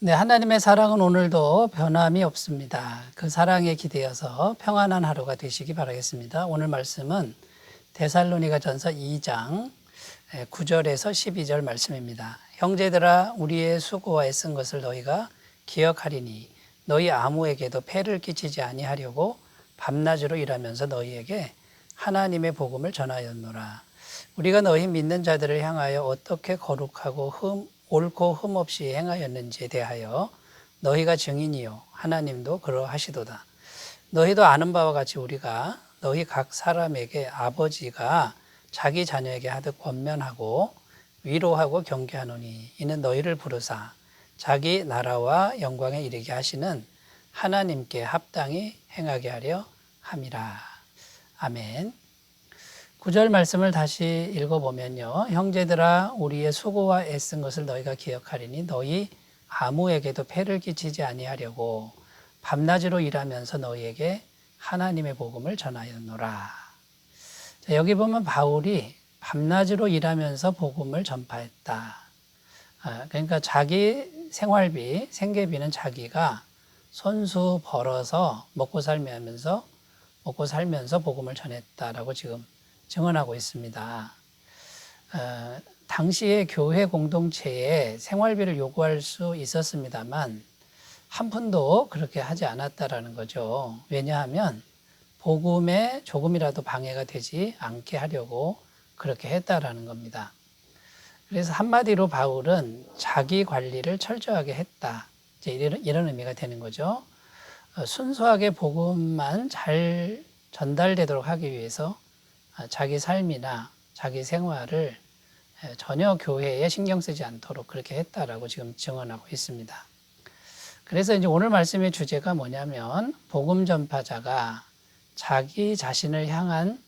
네, 하나님의 사랑은 오늘도 변함이 없습니다. 그 사랑에 기대어서 평안한 하루가 되시기 바라겠습니다. 오늘 말씀은 데살로니가 전서 2장 9절에서 12절 말씀입니다. 형제들아 우리의 수고와 애쓴 것을 너희가 기억하리니 너희 아무에게도 폐를 끼치지 아니하려고 밤낮으로 일하면서 너희에게 하나님의 복음을 전하였노라. 우리가 너희 믿는 자들을 향하여 어떻게 거룩하고 흠, 옳고 흠 없이 행하였는지에 대하여 너희가 증인이요 하나님도 그러하시도다. 너희도 아는 바와 같이 우리가 너희 각 사람에게 아버지가 자기 자녀에게 하듯 권면하고 위로하고 경계하노니 이는 너희를 부르사 자기 나라와 영광에 이르게 하시는 하나님께 합당히 행하게 하려 함이라. 아멘. 구절 말씀을 다시 읽어보면요. 형제들아 우리의 수고와 애쓴 것을 너희가 기억하리니 너희 아무에게도 폐를 끼치지 아니하려고 밤낮으로 일하면서 너희에게 하나님의 복음을 전하였노라. 자, 여기 보면 바울이 밤낮으로 일하면서 복음을 전파했다. 아, 그러니까 자기 생활비, 생계비는 자기가 손수 벌어서 먹고 살면서 먹고 살면서 복음을 전했다라고 지금 증언하고 있습니다. 어, 당시에 교회 공동체에 생활비를 요구할 수 있었습니다만 한 푼도 그렇게 하지 않았다라는 거죠. 왜냐하면 복음에 조금이라도 방해가 되지 않게 하려고 그렇게 했다라는 겁니다. 그래서 한마디로 바울은 자기 관리를 철저하게 했다. 이제 이런, 이런 의미가 되는 거죠. 어, 순수하게 복음만 잘 전달되도록 하기 위해서 어, 자기 삶이나 자기 생활을 전혀 교회에 신경 쓰지 않도록 그렇게 했다라고 지금 증언하고 있습니다. 그래서 이제 오늘 말씀의 주제가 뭐냐면 복음 전파자가 자기 자신을 향한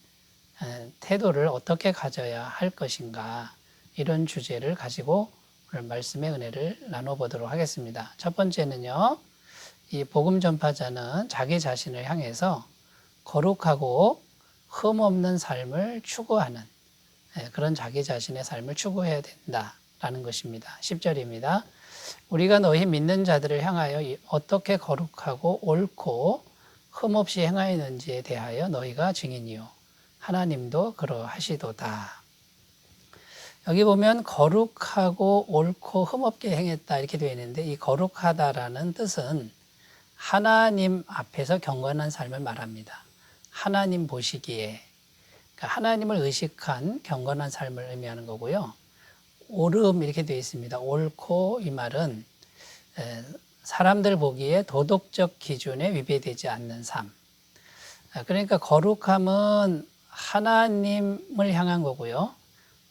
태도를 어떻게 가져야 할 것인가 이런 주제를 가지고 오늘 말씀의 은혜를 나눠보도록 하겠습니다. 첫 번째는요, 이 복음 전파자는 자기 자신을 향해서 거룩하고 흠없는 삶을 추구하는 그런 자기 자신의 삶을 추구해야 된다라는 것입니다. 10절입니다. 우리가 너희 믿는 자들을 향하여 어떻게 거룩하고 옳고 흠없이 행하였는지에 대하여 너희가 증인이요 하나님도 그러하시도다. 여기 보면 거룩하고 옳고 흠없게 행했다 이렇게 되어 있는데 이 거룩하다라는 뜻은 하나님 앞에서 경건한 삶을 말합니다. 하나님 보시기에 그러니까 하나님을 의식한 경건한 삶을 의미하는 거고요. 옳음 이렇게 되어 있습니다. 옳고 이 말은 사람들 보기에 도덕적 기준에 위배되지 않는 삶. 아, 그러니까 거룩함은 하나님을 향한 거고요.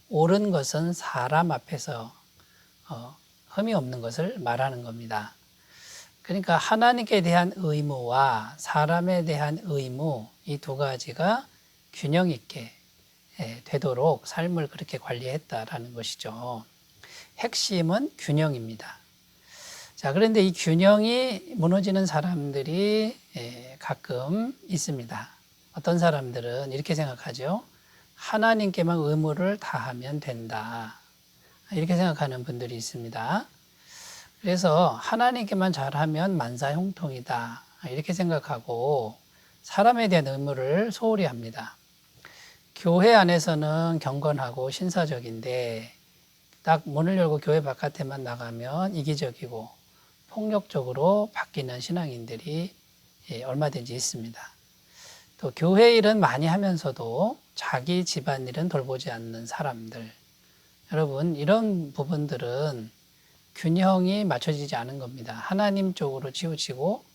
옳은 것은 사람 앞에서 어, 흠이 없는 것을 말하는 겁니다. 그러니까 하나님께 대한 의무와 사람에 대한 의무 이 두 가지가 균형 있게 예, 되도록 삶을 그렇게 관리했다라는 것이죠. 핵심은 균형입니다. 자, 그런데 이 균형이 무너지는 사람들이 예, 가끔 있습니다. 어떤 사람들은 이렇게 생각하죠. 하나님께만 의무를 다하면 된다. 이렇게 생각하는 분들이 있습니다. 그래서 하나님께만 잘하면 만사형통이다. 이렇게 생각하고 사람에 대한 의무를 소홀히 합니다. 교회 안에서는 경건하고 신사적인데 딱 문을 열고 교회 바깥에만 나가면 이기적이고 폭력적으로 바뀌는 신앙인들이 예, 얼마든지 있습니다. 또 교회 일은 많이 하면서도 자기 집안 일은 돌보지 않는 사람들. 여러분, 이런 부분들은 균형이 맞춰지지 않은 겁니다. 하나님 쪽으로 치우치고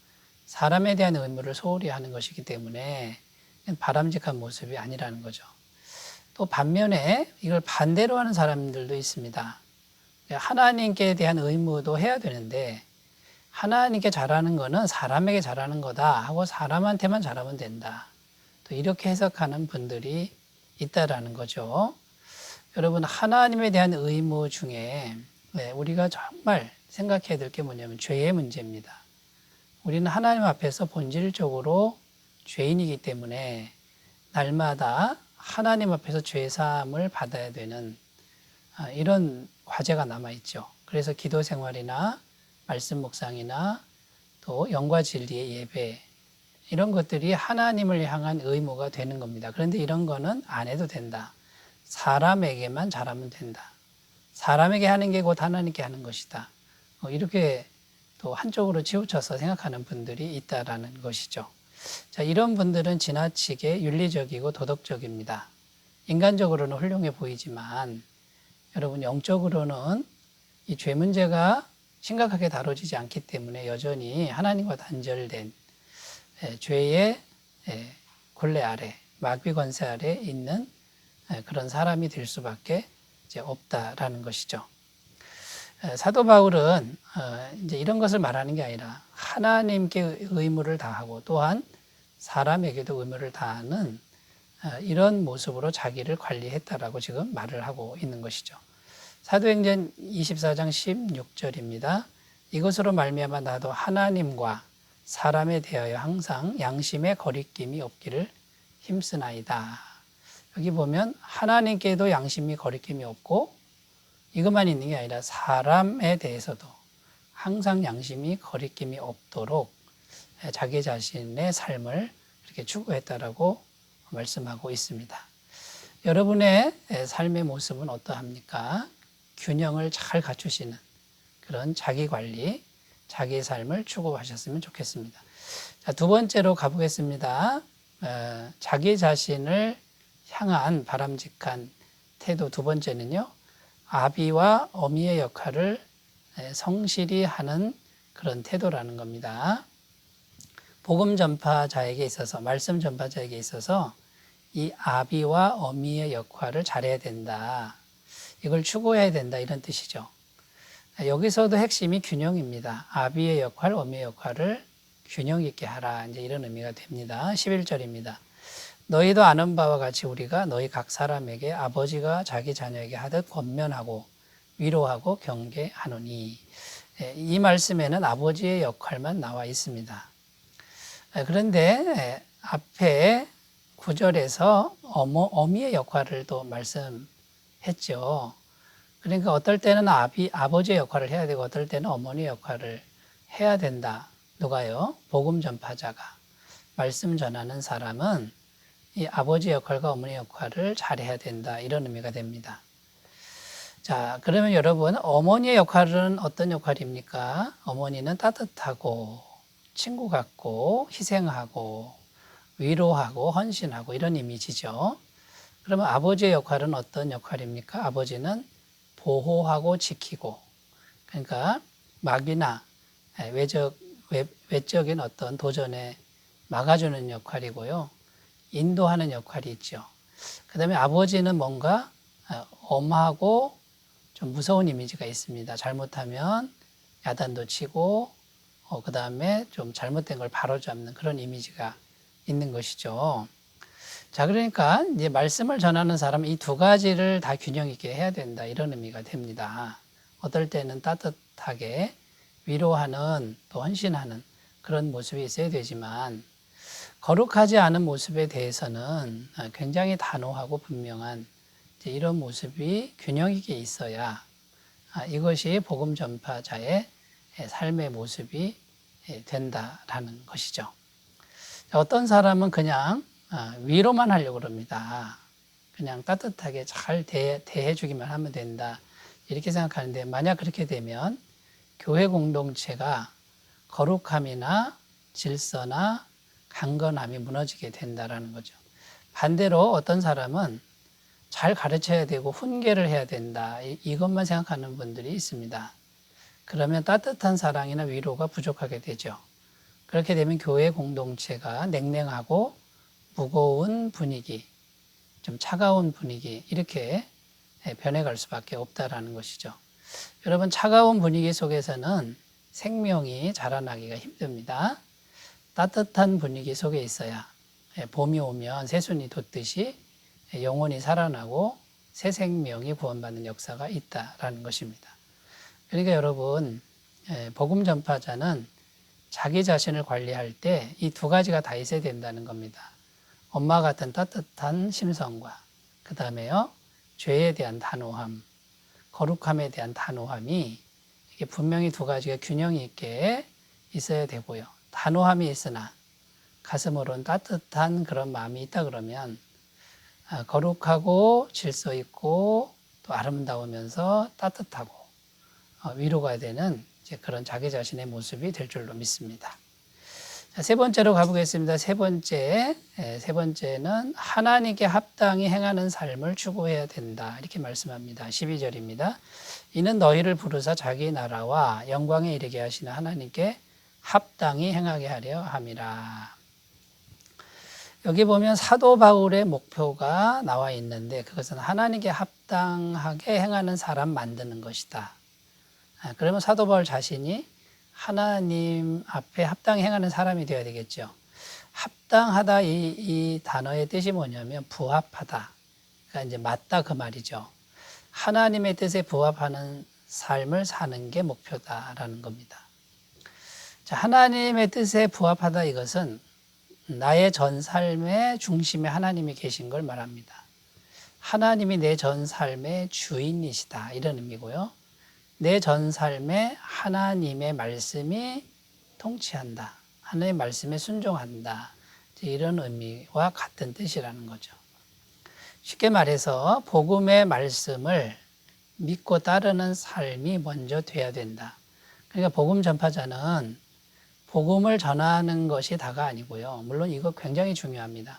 사람에 대한 의무를 소홀히 하는 것이기 때문에 바람직한 모습이 아니라는 거죠. 또 반면에 이걸 반대로 하는 사람들도 있습니다. 하나님께 대한 의무도 해야 되는데 하나님께 잘하는 거는 사람에게 잘하는 거다 하고 사람한테만 잘하면 된다. 또 이렇게 해석하는 분들이 있다라는 거죠. 여러분 하나님에 대한 의무 중에 네, 우리가 정말 생각해야 될 게 뭐냐면 죄의 문제입니다. 우리는 하나님 앞에서 본질적으로 죄인이기 때문에 날마다 하나님 앞에서 죄 사함을 받아야 되는 아, 이런 과제가 남아 있죠. 그래서 기도 생활이나 말씀 묵상이나 또 영과 진리의 예배 이런 것들이 하나님을 향한 의무가 되는 겁니다. 그런데 이런 거는 안 해도 된다. 사람에게만 잘하면 된다. 사람에게 하는 게 곧 하나님께 하는 것이다. 어, 이렇게 또 한쪽으로 치우쳐서 생각하는 분들이 있다라는 것이죠. 자, 이런 분들은 지나치게 윤리적이고 도덕적입니다. 인간적으로는 훌륭해 보이지만 여러분 영적으로는 이 죄 문제가 심각하게 다뤄지지 않기 때문에 여전히 하나님과 단절된 예, 죄의 예, 굴레 아래, 마귀 권세 아래 있는 예, 그런 사람이 될 수밖에 없다라는 것이죠. 예, 사도 바울은 어, 이제 이런 것을 말하는 게 아니라 하나님께 의무를 다하고 또한 사람에게도 의무를 다하는 어, 이런 모습으로 자기를 관리했다라고 지금 말을 하고 있는 것이죠. 사도행전 24장 16절입니다. 이것으로 말미암아 나도 하나님과 사람에 대하여 항상 양심의 거리낌이 없기를 힘쓰나이다. 여기 보면 하나님께도 양심이 거리낌이 없고 이것만 있는 게 아니라 사람에 대해서도 항상 양심이 거리낌이 없도록 자기 자신의 삶을 이렇게 추구했다라고 말씀하고 있습니다. 여러분의 삶의 모습은 어떠합니까? 균형을 잘 갖추시는 그런 자기 관리, 자기 삶을 추구하셨으면 좋겠습니다. 자, 두 번째로 가보겠습니다. 어, 자기 자신을 향한 바람직한 태도 두 번째는요, 아비와 어미의 역할을 성실히 하는 그런 태도라는 겁니다. 복음 전파자에게 있어서, 말씀 전파자에게 있어서 이 아비와 어미의 역할을 잘해야 된다. 이걸 추구해야 된다. 이런 뜻이죠. 여기서도 핵심이 균형입니다. 아비의 역할, 어미의 역할을 균형 있게 하라. 이제 이런 의미가 됩니다. 11절입니다. 너희도 아는 바와 같이 우리가 너희 각 사람에게 아버지가 자기 자녀에게 하듯 권면하고 위로하고 경계하노니 예, 이 말씀에는 아버지의 역할만 나와 있습니다. 예, 그런데 앞에 구절에서 어머, 어미의 역할을 또 말씀했죠. 그러니까 어떨 때는 아비, 아버지의 역할을 해야 되고 어떨 때는 어머니의 역할을 해야 된다. 누가요? 복음 전파자가. 말씀 전하는 사람은 이 아버지 역할과 어머니 역할을 잘해야 된다. 이런 의미가 됩니다. 자, 그러면 여러분, 어머니의 역할은 어떤 역할입니까? 어머니는 따뜻하고, 친구 같고, 희생하고, 위로하고, 헌신하고, 이런 이미지죠. 그러면 아버지의 역할은 어떤 역할입니까? 아버지는 보호하고 지키고, 그러니까 마귀나 외적, 외, 외적인 어떤 도전에 막아주는 역할이고요. 인도하는 역할이 있죠. 그 다음에 아버지는 뭔가 어, 엄하고 좀 무서운 이미지가 있습니다. 잘못하면 야단도 치고, 어, 그 다음에 좀 잘못된 걸 바로잡는 그런 이미지가 있는 것이죠. 자, 그러니까 이제 말씀을 전하는 사람은 이 두 가지를 다 균형 있게 해야 된다. 이런 의미가 됩니다. 어떨 때는 따뜻하게 위로하는 또 헌신하는 그런 모습이 있어야 되지만 거룩하지 않은 모습에 대해서는 굉장히 단호하고 분명한 이런 모습이 균형 있게 있어야 아, 이것이 복음 전파자의 삶의 모습이 된다라는 것이죠. 어떤 사람은 그냥 아, 위로만 하려고 그럽니다. 그냥 따뜻하게 잘 대해 주기만 하면 된다. 이렇게 생각하는데 만약 그렇게 되면 교회 공동체가 거룩함이나 질서나 강건함이 무너지게 된다라는 거죠. 반대로 어떤 사람은 잘 가르쳐야 되고 훈계를 해야 된다. 이것만 생각하는 분들이 있습니다. 그러면 따뜻한 사랑이나 위로가 부족하게 되죠. 그렇게 되면 교회 공동체가 냉랭하고 무거운 분위기, 좀 차가운 분위기, 이렇게 변해갈 수밖에 없다라는 것이죠. 여러분, 차가운 분위기 속에서는 생명이 자라나기가 힘듭니다. 따뜻한 분위기 속에 있어야 봄이 오면 새순이 돋듯이 영혼이 살아나고 새 생명이 구원받는 역사가 있다라는 것입니다. 그러니까 여러분, 복음 전파자는 자기 자신을 관리할 때 이 두 가지가 다 있어야 된다는 겁니다. 엄마 같은 따뜻한 심성과 그 다음에요 죄에 대한 단호함, 거룩함에 대한 단호함이 이게 분명히 두 가지가 균형이 있게 있어야 되고요. 단호함이 있으나 가슴으로는 따뜻한 그런 마음이 있다 그러면 아, 거룩하고 질서 있고 또 아름다우면서 따뜻하고 어, 위로가 되는 그런 자기 자신의 모습이 될 줄로 믿습니다. 자, 세 번째로 가보겠습니다. 세 번째, 에, 세 번째는 하나님께 합당히 행하는 삶을 추구해야 된다. 이렇게 말씀합니다. 12절입니다. 이는 너희를 부르사 자기 나라와 영광에 이르게 하시는 하나님께 합당히 행하게 하려 함이라. 여기 보면 사도 바울의 목표가 나와 있는데 그것은 하나님께 합당하게 행하는 사람 만드는 것이다. 아, 그러면 사도 바울 자신이 하나님 앞에 합당히 행하는 사람이 되어야 되겠죠. 합당하다 이, 이 단어의 뜻이 뭐냐면 부합하다. 그러니까 이제 맞다 그 말이죠. 하나님의 뜻에 부합하는 삶을 사는 게 목표다라는 겁니다. 자, 하나님의 뜻에 부합하다 이것은 나의 전 삶의 중심에 하나님이 계신 걸 말합니다. 하나님이 내 전 삶의 주인이시다. 이런 의미고요. 내 전 삶에 하나님의 말씀이 통치한다. 하나님의 말씀에 순종한다. 이런 의미와 같은 뜻이라는 거죠. 쉽게 말해서 복음의 말씀을 믿고 따르는 삶이 먼저 돼야 된다. 그러니까 복음 전파자는 복음을 전하는 것이 다가 아니고요. 물론 이거 굉장히 중요합니다.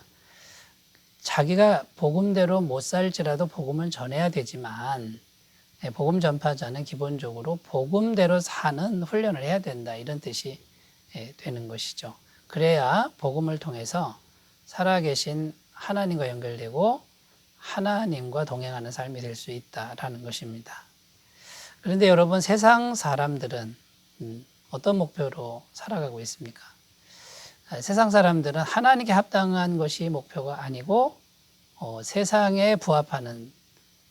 자기가 복음대로 못 살지라도 복음을 전해야 되지만 예, 복음 전파자는 기본적으로 복음대로 사는 훈련을 해야 된다. 이런 뜻이 예, 되는 것이죠. 그래야 복음을 통해서 살아계신 하나님과 연결되고 하나님과 동행하는 삶이 될 수 있다라는 것입니다. 그런데 여러분 세상 사람들은 음, 어떤 목표로 살아가고 있습니까? 아, 세상 사람들은 하나님께 합당한 것이 목표가 아니고 어, 세상에 부합하는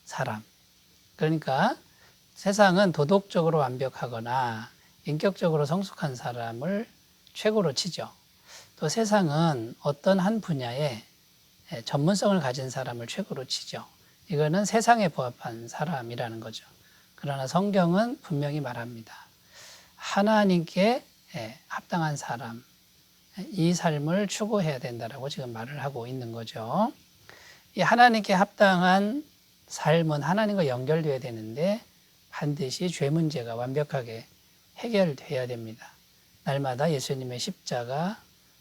사람. 그러니까 세상은 도덕적으로 완벽하거나 인격적으로 성숙한 사람을 최고로 치죠. 또 세상은 어떤 한 분야에 예, 전문성을 가진 사람을 최고로 치죠. 이거는 세상에 부합한 사람이라는 거죠. 그러나 성경은 분명히 말합니다. 하나님께 예, 합당한 사람, 이 삶을 추구해야 된다라고 지금 말을 하고 있는 거죠. 이 하나님께 합당한 삶은 하나님과 연결돼야 되는데 반드시 죄 문제가 완벽하게 해결돼야 됩니다. 날마다 예수님의 십자가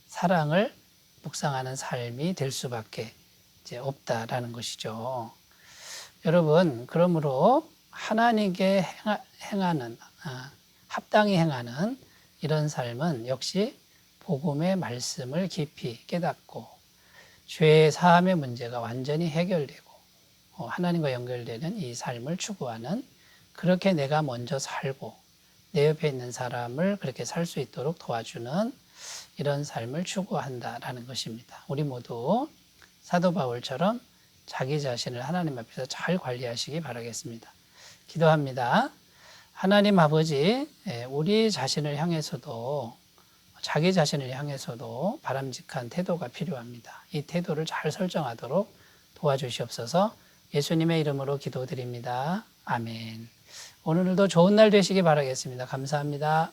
사랑을 묵상하는 삶이 될 수밖에 이제 없다라는 것이죠. 여러분, 그러므로 하나님께 행하는 아, 합당히 행하는 이런 삶은 역시 복음의 말씀을 깊이 깨닫고 죄의 사함의 문제가 완전히 해결되고 어, 하나님과 연결되는 이 삶을 추구하는 그렇게 내가 먼저 살고 내 옆에 있는 사람을 그렇게 살 수 있도록 도와주는 이런 삶을 추구한다라는 것입니다. 우리 모두 사도 바울처럼 자기 자신을 하나님 앞에서 잘 관리하시기 바라겠습니다. 기도합니다. 하나님 아버지, 예, 우리 자신을 향해서도 자기 자신을 향해서도 바람직한 태도가 필요합니다. 이 태도를 잘 설정하도록 도와주시옵소서 예수님의 이름으로 기도드립니다. 아멘. 오늘도 좋은 날 되시기 바라겠습니다. 감사합니다.